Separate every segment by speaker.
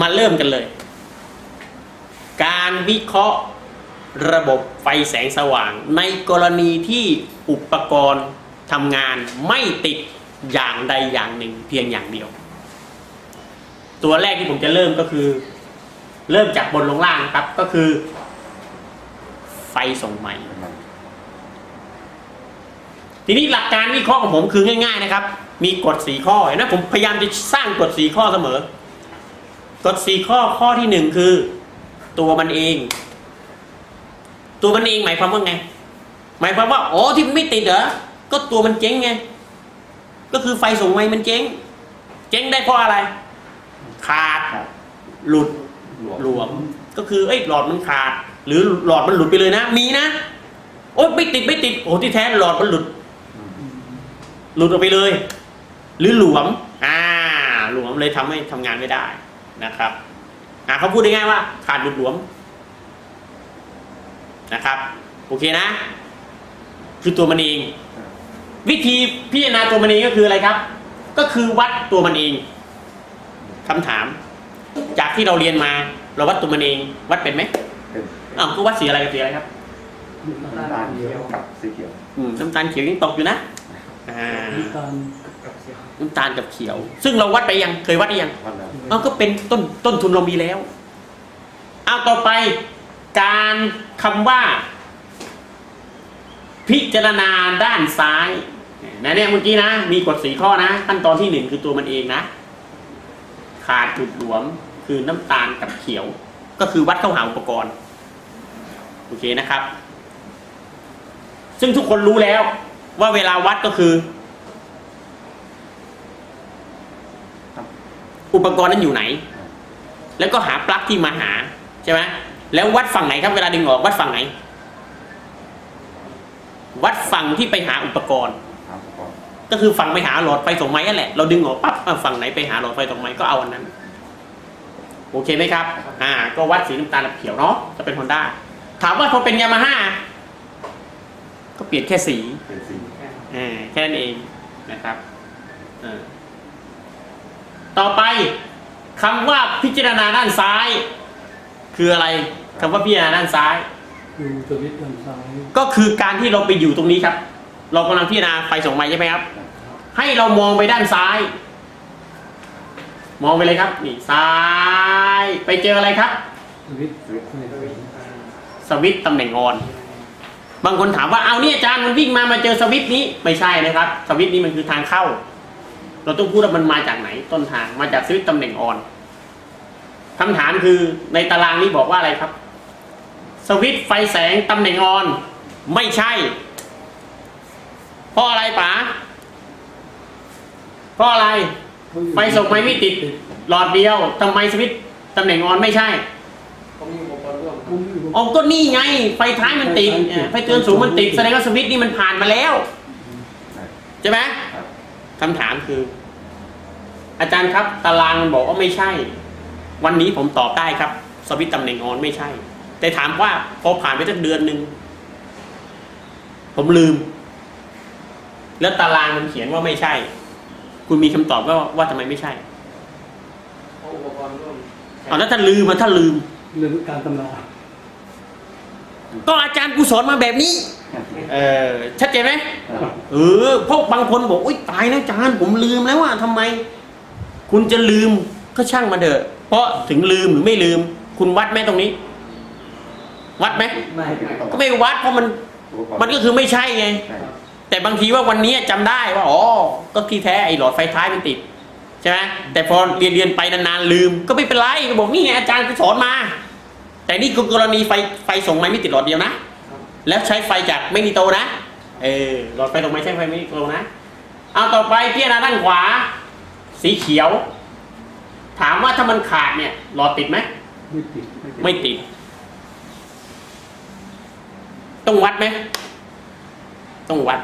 Speaker 1: มาเริ่มกันเลย การวิเคราะห์ระบบไฟแสงสว่าง ในกรณีที่อุปกรณ์ทำงานไม่ติดอย่างใดอย่างหนึ่งเพียงอย่างเดียว ตัวแรกที่ผมจะเริ่มก็คือ เริ่มจากบนลงล่างครับก็คือ ไฟส่งใหม่ ทีนี้หลักการวิเคราะห์ของผมคือง่าย ๆ นะครับ มีกฎสีข้อเห็นไหมผมพยายามจะสร้างกฎสีข้อเสมอ กฎสีข้อข้อที่หนึ่งคือ ตัวมันเอง ตัวมันเองหมายความว่าไง หมายความว่าอ๋อที่มันไม่ติดเหรอก็ตัวมันเจ๊งไง ก็คือไฟส่งไฟมันเจ๊ง เจ๊งได้เพราะอะไร ขาด หลุดหลวม ก็คือเอ้ยหลอดมันขาด หรือหลอดมันหลุดไปเลยนะ มีนะ โอ๊ยไม่ติดไม่ติดโอ้ที่แท้หลอดมันหลุด หลุดออกไปเลย หรือหลวม อ่า หลวมเลยทำให้ทำงานไม่ได้ นะครับอ่าเขาพูดได้ง่ายๆว่าขาดหลุดหลวมนะครับ โอเคนะ คือตัวมันเอง วิธีพิจารณาตัวมันเองก็คืออะไรครับ ก็คือวัดตัวมันเองคำถาม จากที่เราเรียนมา เราวัดตัวมันเอง วัดเป็นไหม
Speaker 2: เป็น
Speaker 1: อ้าวก็วัดสีอะไรกับสีอะไรครับ
Speaker 2: น้ำตาลเขียวกับสีเขียว
Speaker 1: อืมน้ำตาลเขียวยังตกอยู่นะอ่า
Speaker 3: น้ำตาล
Speaker 1: น้ำตาลกับเขียว ซึ่งเราวัดไปยังเคยวัดหรือยัง
Speaker 2: วันแล้ว
Speaker 1: เอาก็เป็นต้นต้นทุนเรามีแล้วเอาต่อไปการคำว่า พิจารณาด้านซ้ายนะเนี่ยเมื่อกี้นะ มีกฎสีข้อนะขั้นตอนที่หนึ่งคือตัวมันเองนะ ขาดจุดหลวมคือน้ำตาลกับเขียว ก็คือวัดเข้าหาอุปกรณ์โอเคนะครับ ซึ่งทุกคนรู้แล้วว่าเวลาวัดก็คือ อุปกรณ์นั้นอยู่ไหน แล้วก็หาปลั๊กที่มาหาใช่ไหมแล้ววัดฝั่งไหนครับเวลาดึงออกวัดฝั่งไหน วัดฝั่งที่ไปหาอุปกรณ์
Speaker 2: ถามก่อน
Speaker 1: ก็คือฝั่งไปหาหลอดไฟส่งไม้นั่นแหละเราดึงออกปั๊บอะฝั่งไหนไปหาหลอดไฟส่งไม้ก็เอาอันนั้น โอเคไหมครับ อ่า ก็วัดสีน้ำตาลกับเขียวเนาะจะเป็นฮอนด้าถามว่าพอเป็นยามาฮ่าก็เปลี่ยนแค่สี
Speaker 2: เป็นสี
Speaker 1: อ่าแค่นั้นเองนะครับเออ ต่อไปคำว่าพิจารณาด้านซ้าย คืออะไรคำว่าพิจารณาด้านซ้าย
Speaker 3: ดูสวิตช์ด้านซ้าย
Speaker 1: ก็คือการที่เราไปอยู่ตรงนี้ครับ เรากำลังพิจารณาไฟส่งไม้ใช่ไหมครับ ให้เรามองไปด้านซ้าย มองไปเลยครับนี่ซ้าย ไปเจออะไรครับ
Speaker 3: สวิตช์ไฟ
Speaker 1: สวิตช์ตำแหน่งออน บางคนถามว่าเอาเนี่ยอาจารย์มันวิ่งมามาเจอสวิตช์นี้ไม่ใช่นะครับ สวิตช์นี้มันคือทางเข้า เราต้องพูดว่ามันมาจากไหนต้นทางมาจากสวิตช์ตำแหน่งออนคำถามคือในตารางนี้บอกว่าอะไรครับ สวิตช์ไฟแสงตำแหน่งออน ไม่ใช่ เพราะอะไรป๋าเพราะอะไร ไฟส่งไฟไม่ติด หลอดเดียวทำไมสวิตช์ตำแหน่งออนไม่ใช่
Speaker 3: มันมีอุปกรณ์
Speaker 1: อ๋อก็นี่ไง ไฟท้ายมันติดเออไฟเตือนสูงมันติดแสดงว่าสวิตช์นี่มันผ่านมาแล้ว ใช่ไหม
Speaker 2: ครับ
Speaker 1: คำถามคือ อาจารย์ครับ ตารางมันบอกว่าไม่ใช่ วันนี้ผมตอบได้ครับ สวิตช์ตำแหน่งออนไม่ใช่ แต่ถามว่าพอผ่านไปสักเดือนหนึ่งผมลืม แล้วตารางมันเขียนว่าไม่ใช่ คุณมีคำตอบว่าว่าทำไมไม่ใช่
Speaker 3: อุปกรณ์ร่วม
Speaker 1: เอาแล้วถ้าลืมมันถ้าลืม
Speaker 3: เรื่องการตำรา
Speaker 1: ก็อาจารย์กูสอนมาแบบนี้ เออชัดเจนไหม
Speaker 2: ครับ
Speaker 1: เออพวกบางคนบอกอุ้ยตายแล้วอาจารย์ผมลืมแล้วว่าทำไม คุณจะลืมก็ช่างมาเถอะ เพราะถึงลืมหรือไม่ลืม คุณวัดไหมตรงนี้ วัดไหม
Speaker 3: ไม่ไม่
Speaker 1: ก็ไม่วัดเพราะมัน มันก็คือไม่ใช่ไง
Speaker 2: ใช่
Speaker 1: แต่บางทีว่าวันนี้จำได้ว่าอ๋อก็ที่แท้ไอ้หลอดไฟท้ายมันติดใช่ไหมแต่พอเรียนเรียนไปนานๆลืม ก็ไม่เป็นไรก็บอกนี่ไงอาจารย์ก็สอนมา แต่นี่คือกรณีไฟไฟส่งไม้ไม่ติดหลอดเดียวนะแล้วใช้ไฟจากไม่มีโตนะเออหลอดไฟตรงไม้ใช้ไฟไม่มีโตนะเอาต่อไปพิจารณาด้านขวา สีเขียว ถามว่าถ้ามันขาดเนี่ย หลอดติดไหม
Speaker 3: ไม่ติด
Speaker 1: ไม่ติด ต้องวัดไหมต้องวัด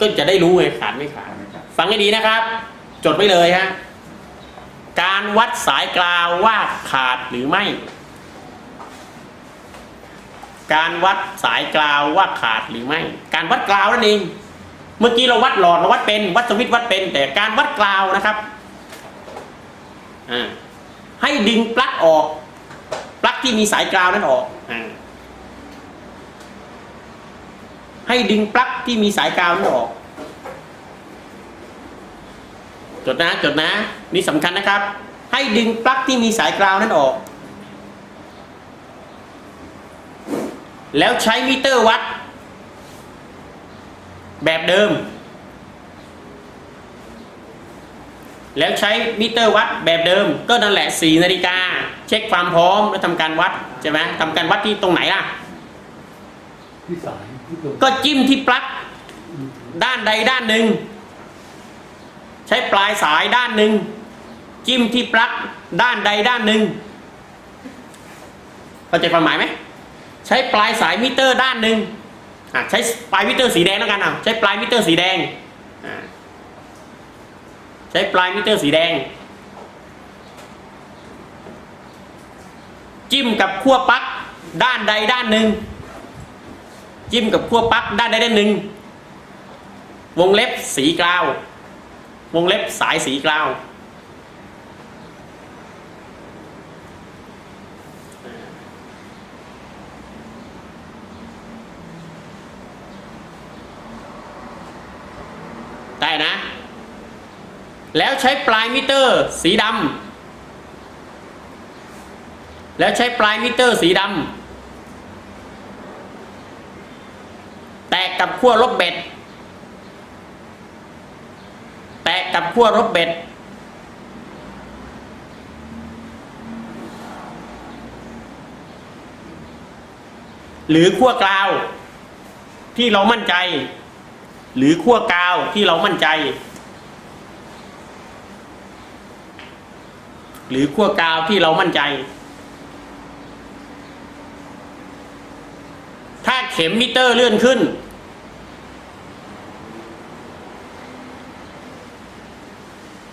Speaker 1: ก็จะได้รู้ไงขาดไม่ขาด ฟังให้ดีนะครับ จดไว้เลยฮะการวัดสายกลาวว่าขาดหรือไม่ การวัดสายกลาวว่าขาดหรือไม่ การวัดกลาวนั่นเอง เมื่อกี้เราวัดหลอดเราวัดเป็น วัดสวิตวัดเป็น แต่การวัดกลาวนะครับอให้ดึงปลั๊กออกปลั๊กที่มีสายกราวนั้นออกอให้ดึงปลั๊กที่มีสายกราวนั้นออก จดนะจดนะ นี่สำคัญนะครับ ให้ดึงปลั๊กที่มีสายกราวนั้นออก แล้วใช้มิเตอร์วัด แบบเดิม แล้วใช้มิเตอร์วัดแบบเดิม ก็นั่นแหละ4นาฬิกา เช็คความพร้อมแล้วทำการวัดใช่ไหมทำการวัดที่ตรงไหนล่ะ
Speaker 3: ที่สายที่ตัว
Speaker 1: ก็จิ้มที่ปลั๊กด้านใดด้านหนึ่ง ใช้ปลายสายด้านหนึ่ง จิ้มที่ปลั๊กด้านใดด้านหนึ่งเข้าใจความหมายไหมใช้ปลายสายมิเตอร์ด้านหนึ่ง อะใช้ปลายมิเตอร์สีแดงแล้วกันอะใช้ปลายมิเตอร์สีแดงอะใช้ปลายมิเตอร์สีแดง จิ้มกับขั้วปลั๊กด้านใดด้านหนึ่งจิ้มกับขั้วปลั๊กด้านใดด้านหนึ่งวงเล็บสีกราว วงเล็บสายสีกราว ได้นะ แล้วใช้ปลายมิเตอร์สีดำแล้วใช้ปลายมิเตอร์สีดำแตกกับขั้วลบเบ็ด แตกกับขั้วลบเบ็ดหรือขั้วกราว ที่เรามั่นใจ หรือขั้วกาวที่เรามั่นใจ หรือขั้วกาวที่เรามั่นใจ ถ้าเข็มมิเตอร์เลื่อนขึ้น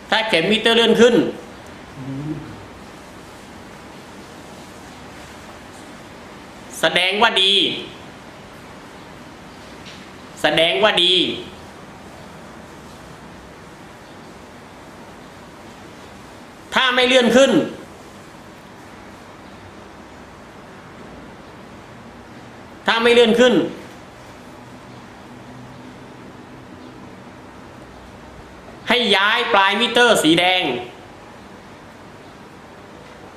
Speaker 1: ถ้าเข็มมิเตอร์เลื่อนขึ้นแสดงว่าดี แสดงว่าดี ถ้าไม่เลื่อนขึ้น ถ้าไม่เลื่อนขึ้น ให้ย้ายปลายมิเตอร์สีแดง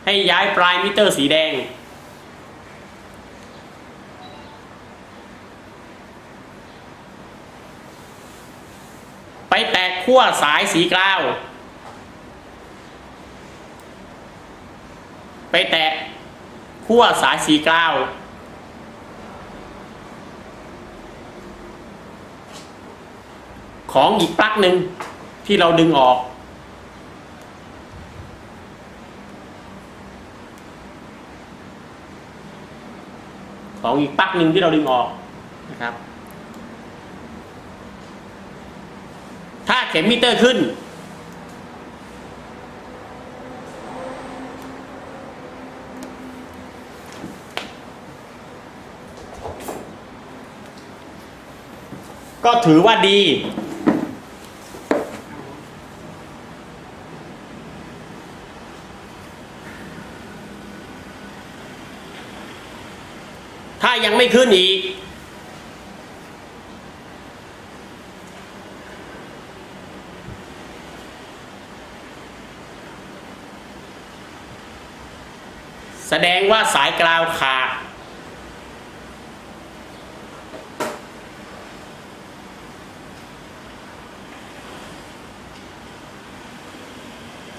Speaker 1: ให้ย้ายปลายมิเตอร์สีแดง ไปแตกขั้วสายสีกราว ไปแตะขั้วสายสีกราวของอีกปลั๊กหนึ่งที่เราดึงออก ของอีกปลั๊กหนึ่งที่เราดึงออกนะครับ ถ้าเข็มมิเตอร์ขึ้น ก็ถือว่าดี ถ้ายังไม่ขึ้นอีก ดงว่าสายกราวขาด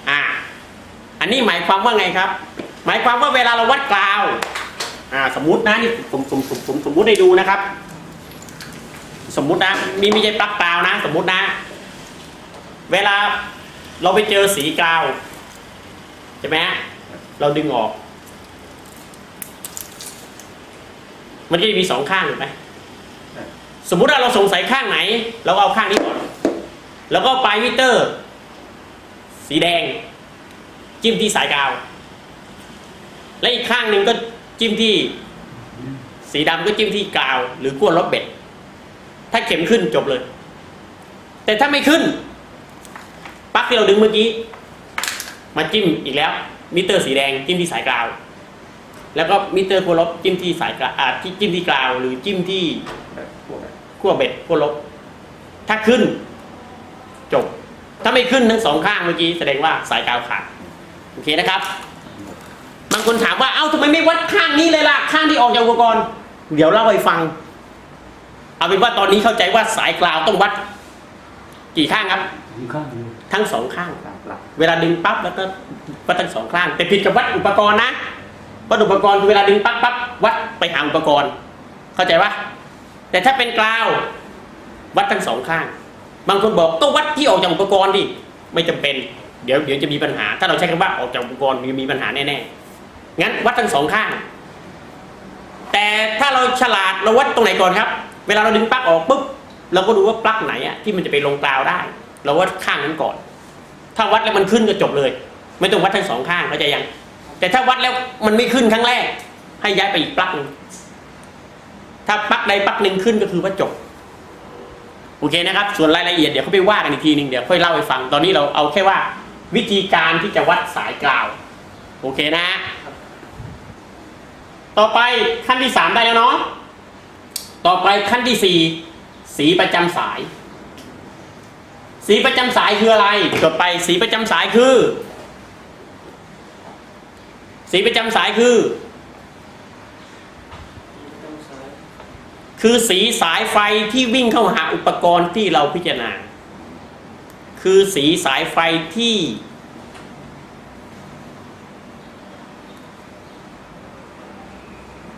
Speaker 1: อ่า อันนี้หมายความว่าไงครับ หมายความว่าเวลาเราวัดกราว อ่า สมมุตินะนี่ผมผมผมผมสมมุติให้ดูนะครับ สมมุตินะนี่ไม่ใช่ปลั๊กกราวนะ สมมุตินะ เวลาเราไปเจอสีกราวใช่ไหมเราดึงออก มันก็จะมีสองข้างถูกไหมสมมุติว่าเราสงสัยข้างไหน เราก็เอาข้างนี้ก่อน แล้วก็ปลายมิเตอร์ สีแดง จิ้มที่สายกาว และอีกข้างหนึ่งก็จิ้มที่ สีดำก็จิ้มที่กาว หรือกั้วลบเบ็ด ถ้าเข็มขึ้นจบเลย แต่ถ้าไม่ขึ้นปลั๊กที่เราดึงเมื่อกี้ มาจิ้มอีกแล้ว มิเตอร์สีแดงจิ้มที่สายกราว แล้วก็มิเตอร์ขั้วลบจิ้มที่สายกราวอ่าที่จิ้มที่กราวหรือจิ้มที่
Speaker 2: แบบพวกแบบ
Speaker 1: ขั้วเบ็ดขั้วลบ ถ้าขึ้น จบ ถ้าไม่ขึ้นทั้งสองข้างเมื่อกี้แสดงว่าสายกราวขาดโอเคนะครับบางคนถามว่าเอ้าทำไมไม่วัดข้างนี้เลยล่ะข้างที่ออกจากอุปกรณ์ เดี๋ยวเล่าให้ฟัง เอาเป็นว่าตอนนี้เข้าใจว่าสายกราวต้องวัด กี่ข้างครับ
Speaker 3: ถึงข้างเดียว
Speaker 1: ทั้งสองข้าง
Speaker 2: ตามหลัก
Speaker 1: เวลาดึงปั๊บแล้วก็วัดทั้งสองข้าง แต่ผิดกับวัดอุปกรณ์นะ วัดอุปกรณ์คือเวลาดึงปั๊บปั๊บวัดไปหาอุปกรณ์ เข้าใจปะแต่ถ้าเป็นกราว วัดทั้งสองข้าง บางคนบอกก็วัดที่ออกจากอุปกรณ์ดิไม่จำเป็น เดี๋ยวเดี๋ยวจะมีปัญหา ถ้าเราใช้คำว่าออกจากอุปกรณ์มีปัญหาแน่ๆงั้นวัดทั้งสองข้าง แต่ถ้าเราฉลาดเราวัดตรงไหนก่อนครับ เวลาเราดึงปลั๊กออกปุ๊บเราก็ดูว่าปลั๊กไหนอะที่มันจะไปลงกราวได้ เราวัดข้างนั้นก่อน ถ้าวัดแล้วมันขึ้นก็จบเลย ไม่ต้องวัดทั้งสองข้างเข้าใจยัง แต่ถ้าวัดแล้วมันไม่ขึ้นครั้งแรก ให้ย้ายไปอีกปลั๊กหนึงถ้าปลั๊กใดปลั๊กหนึ่งขึ้นก็คือว่าจบโอเคนะครับ ส่วนรายละเอียดเดี๋ยวเขาไปว่ากันอีกทีหนึ่งเดี๋ยวค่อยเล่าให้ฟังตอนนี้เราเอาแค่ว่า วิธีการที่จะวัดสายกราว โอเคนะ ต่อไปขั้นที่สามได้แล้วเนาะต่อไปขั้นที่สี่สีประจำสาย สีประจำสายคืออะไรจดไปสีประจำสายคือ สีประจำสายคือ คือสีสายไฟที่วิ่งเข้าหาอุปกรณ์ที่เราพิจารณา คือสีสายไฟที่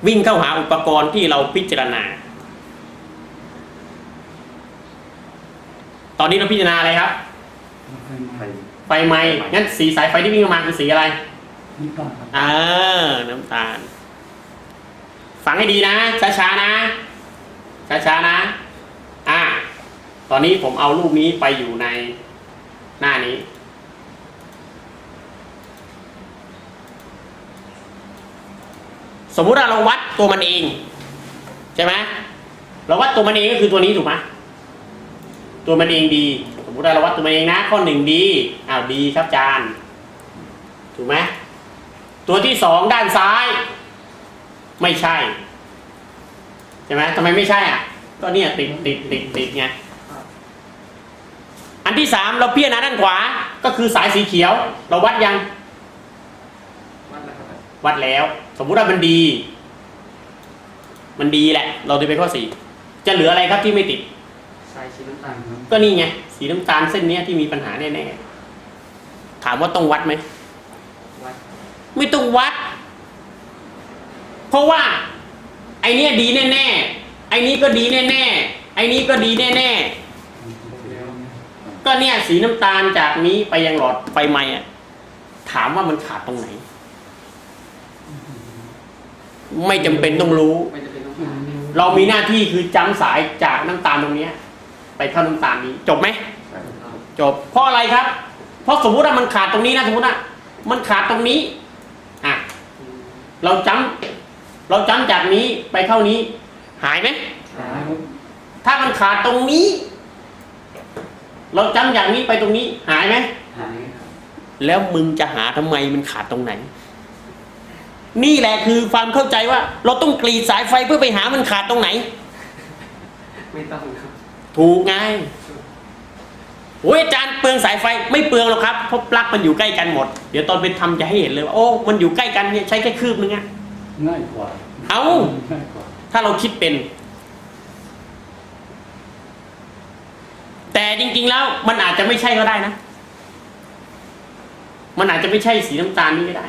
Speaker 1: วิ่งเข้าหาอุปกรณ์ที่เราพิจารณา ตอนนี้เราพิจารณาอะไรครับ
Speaker 2: ไฟ
Speaker 1: ไฟไหม้งั้นสีสายไฟที่วิ่งเข้ามาคือสีอะไร
Speaker 3: นี่ตั้งครับ
Speaker 1: อ่าน้ำตาล ฟังให้ดีนะ ช้าๆนะ ช้าๆนะ อ่า ตอนนี้ผมเอารูปนี้ไปอยู่ในหน้านี้ สมมุติว่าเราวัดตัวมันเอง ใช่ไหมเราวัดตัวมันเองก็คือตัวนี้ถูกไหมตัวมันเองดี สมมุติเราวัดตัวมันเองนะ ข้อหนึ่งดีอ้าวดีครับจารย์ถูกไหม ตัวที่สองด้านซ้าย ไม่ใช่ใช่ไหมทำไมไม่ใช่อะ ก็เนี่ยติดติดติดติดไงอันที่สามเราเพี้ยนนะด้านขวา ก็คือสายสีเขียว เราวัดยัง
Speaker 2: วัดแล้วครับ
Speaker 1: วัดแล้วสมมุติว่ามันดี มันดีแหละ เราดูไปข้อสี่จะเหลืออะไรครับที่ไม่ติด
Speaker 4: สายสีน้ำตาล
Speaker 1: ก็นี่ไงสีน้ำตาลเส้นเนี้ยที่มีปัญหาแน่ๆถามว่าต้องวัดไหม
Speaker 4: วัด
Speaker 1: ไม่ต้องวัด เพราะว่า ไอเนี้ยดีแน่ๆไอนี้ก็ดีแน่ๆไอนี้ก็ดีแน่
Speaker 4: แล้ว
Speaker 1: ๆก็เนี่ยสีน้ำตาลจากนี้ไปยังหลอดไฟไหม้อะถามว่ามันขาดตรงไหน ไม่จำเป็นต้องรู้
Speaker 4: ไม่จะเป็นต้องหา
Speaker 1: เรามีหน้าที่คือจำสายจากน้ำตาลตรงเนี้ยไปเข้าน้ำตาลนี้ จบไหม
Speaker 2: ใช่
Speaker 4: เอา
Speaker 1: จบเพราะอะไรครับ เพราะสมมุติว่ามันขาดตรงนี้นะสมมติว่ามันขาดตรงนี้อะ
Speaker 4: อืม
Speaker 1: เราจำเราจำจากนี้ไปเข้านี้ หายไหม
Speaker 3: หายครับ
Speaker 1: ถ้ามันขาดตรงนี้ เราจำจากนี้ไปตรงนี้ หายไหม
Speaker 4: หายครับ
Speaker 1: แล้วมึงจะหาทำไมมันขาดตรงไหน นี่แหละคือความเข้าใจว่า เราต้องกรีดสายไฟเพื่อไปหามันขาดตรงไหน
Speaker 4: ไม่ต้องครับ
Speaker 1: ถูกไงโอ้ยอาจารย์เปลืองสายไฟไม่เปลืองหรอกครับเพราะปลั๊กมันอยู่ใกล้กันหมด เดี๋ยวตอนไปทำจะให้เห็นเลยว่าโอ้มันอยู่ใกล้กันเนี่ยใช้แค่คืบนึงอะ
Speaker 3: ง่ายกว่า
Speaker 1: เอ้า
Speaker 3: ง่ายกว่า
Speaker 1: ถ้าเราคิดเป็น แต่จริง ๆ แล้วมันอาจจะไม่ใช่ก็ได้นะ มันอาจจะไม่ใช่สีน้ำตาลนี่ก็ได้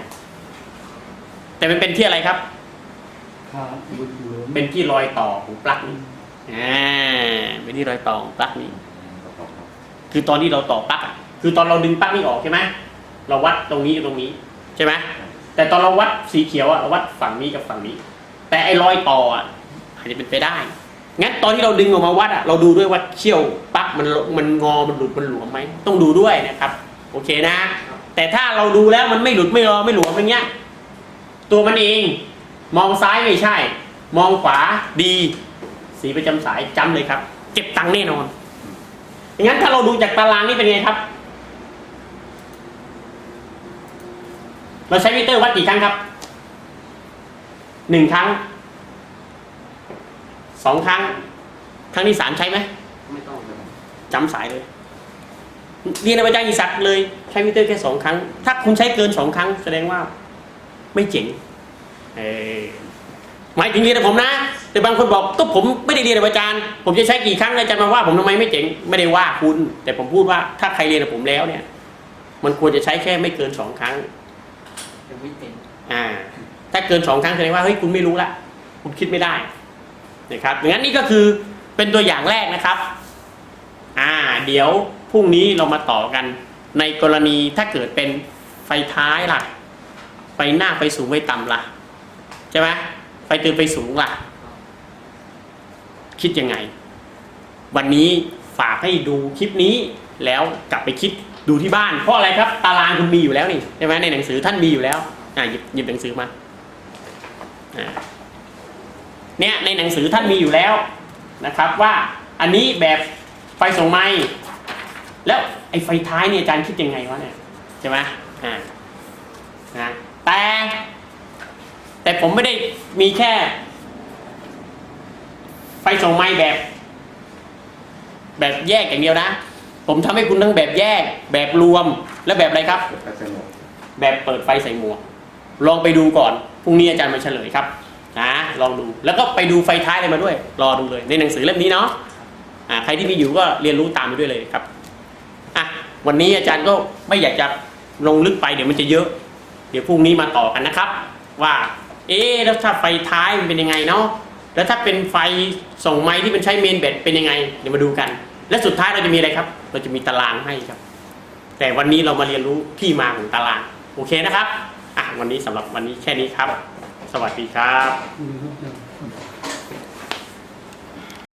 Speaker 1: แต่มันเป็นที่อะไรครับ
Speaker 3: ค่าบุญเหลือ
Speaker 1: เป็นที่รอยต่อของปลั๊กนี้อ่าเป็นที่รอยต่อของปลั๊กนี้
Speaker 2: ประกอบ คื
Speaker 1: อตอนที่เราต่อปลั๊กอะคือตอนเราดึงปลั๊กนี่ออกใช่ไหมเราวัดตรงนี้กับตรงนี้ใช่ไหมแต่ตอนเราวัดสีเขียวอะเราวัดฝั่งนี้กับฝั่งนี้ แต่ไอ้รอยต่ออะอาจจะเป็นไปได้งั้นตอนที่เราดึงออกมาวัดอะเราดูด้วยว่าเขี้ยวปลั๊กมันมันงอมันหลุดมันหลวมไหมต้องดูด้วยนะครับโอเคนะ แต่ถ้าเราดูแล้วมันไม่หลุดไม่รอไม่หลวมอย่างเงี้ยตัวมันเองมองซ้ายไม่ใช่ มองขวาดี สีประจำสายจำเลยครับ เก็บตังค์แน่นอน งั้นถ้าเราดูจากตารางนี่เป็นไงครับ เราใช้มิเตอร์วัดกี่ครั้งครับ หนึ่งครั้ง สองครั้ง ครั้งที่สามใช้ไหม
Speaker 4: ไม่ต้องครับ
Speaker 1: จำสายเลย เรียนอาจารย์อิสักเลยใช้มิเตอร์แค่สองครั้ง ถ้าคุณใช้เกินสองครั้ง แสดงว่า ไม่เจ๋งเออหมายถึงเรียนกับผมนะ แต่บางคนบอกก็ผมไม่ได้เรียนกับอาจารย์ ผมจะใช้กี่ครั้งอาจารย์มาว่าผมทำไมไม่เจ๋งไม่ได้ว่าคุณ แต่ผมพูดว่าถ้าใครเรียนกับผมแล้วเนี่ย มันควรจะใช้แค่ไม่เกินสองครั้ง
Speaker 4: ยังไม่เต็ม
Speaker 1: อ่า ถ้าเกินสองครั้งแสดงว่าเฮ้ยคุณไม่รู้ละคุณคิดไม่ได้นะครับดังนั้นนี่ก็คือเป็นตัวอย่างแรกนะครับ อ่า เดี๋ยวพรุ่งนี้เรามาต่อกัน ในกรณีถ้าเกิดเป็นไฟท้ายล่ะ ไฟหน้าไฟสูงไฟต่ำล่ะใช่ไหมไฟเตือนไฟสูงล่ะ คิดยังไง วันนี้ฝากให้ดูคลิปนี้แล้วกลับไปคิดดูที่บ้าน เพราะอะไรครับ ตารางคุณมีอยู่แล้วนี่ใช่ไหมในหนังสือท่านมีอยู่แล้วอ่าหยิบหยิบหนังสือมาอ่าเนี่ยในหนังสือท่านมีอยู่แล้วนะครับว่าอันนี้แบบไฟส่งไม้แล้วไอ้ไฟท้ายเนี่ยอาจารย์คิดยังไงวะเนี่ยใช่ไหมอ่านะแต่แต่ผมไม่ได้มีแค่ ไฟส่งไม้แบบ แบบแยกอย่างเดียวนะ ผมทำให้คุณทั้งแบบแยก แบบรวมและแบบอะไรครับ
Speaker 2: เปิดไฟสงบ
Speaker 1: แบบเปิดไฟใส่หมวก ลองไปดูก่อนพรุ่งนี้อาจารย์มาเฉลยครับนะลองดูแล้วก็ไปดูไฟท้ายอะไรมาด้วย รอดูเลย ในหนังสือเล่มนี้เนาะอ่าใครที่มีอยู่ก็เรียนรู้ตามไปด้วยเลยครับอะวันนี้อาจารย์ก็ไม่อยากจะลงลึกไปเดี๋ยวมันจะเยอะ เดี๋ยวพรุ่งนี้มาต่อกันนะครับ ว่า เอ๊ะแล้วถ้าไฟท้ายมันเป็นยังไงเนาะ แล้วถ้าเป็นไฟส่งไม้ที่มันใช้เมนแบตเป็นยังไงเดี๋ยวมาดูกัน และสุดท้ายเราจะมีอะไรครับ เราจะมีตารางให้ครับ แต่วันนี้เรามาเรียนรู้ที่มาของตาราง โอเคนะครับอะวันนี้สำหรับวันนี้แค่นี้ครับ สวัสดีครับ